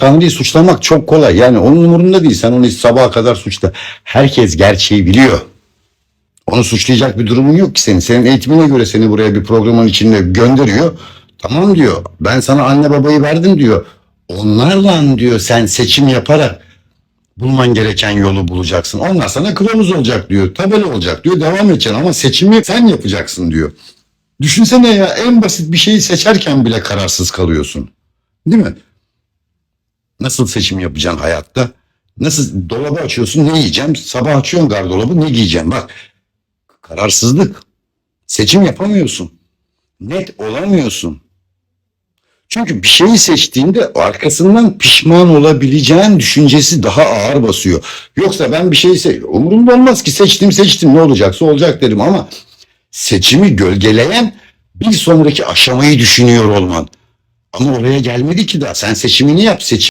Tanrı'yı suçlamak çok kolay. Yani onun umurunda değil. Sen onu sabaha kadar suçla. Herkes gerçeği biliyor. Onu suçlayacak bir durumun yok ki senin. Senin eğitimine göre seni buraya bir programın içinde gönderiyor. Tamam diyor. Ben sana anne babayı verdim diyor. Onlarla diyor sen seçim yaparak bulman gereken yolu bulacaksın. Onlar sana kılavuz olacak diyor. Tabela olacak diyor. Devam edeceksin ama seçimi sen yapacaksın diyor. Düşünsene ya en basit bir şeyi seçerken bile kararsız kalıyorsun. Değil mi? Nasıl seçim yapacaksın hayatta? Nasıl dolabı açıyorsun ne yiyeceğim? Sabah açıyorsun gardırobı ne giyeceğim? Bak kararsızlık. Seçim yapamıyorsun. Net olamıyorsun. Çünkü bir şeyi seçtiğinde arkasından pişman olabileceğin düşüncesi daha ağır basıyor. Yoksa ben bir şeyi seç umurumda olmaz ki seçtim seçtim ne olacaksa olacak derim ama seçimi gölgeleyen bir sonraki aşamayı düşünüyor olman. Ama oraya gelmedi ki daha. Sen seçimini yap. Seçim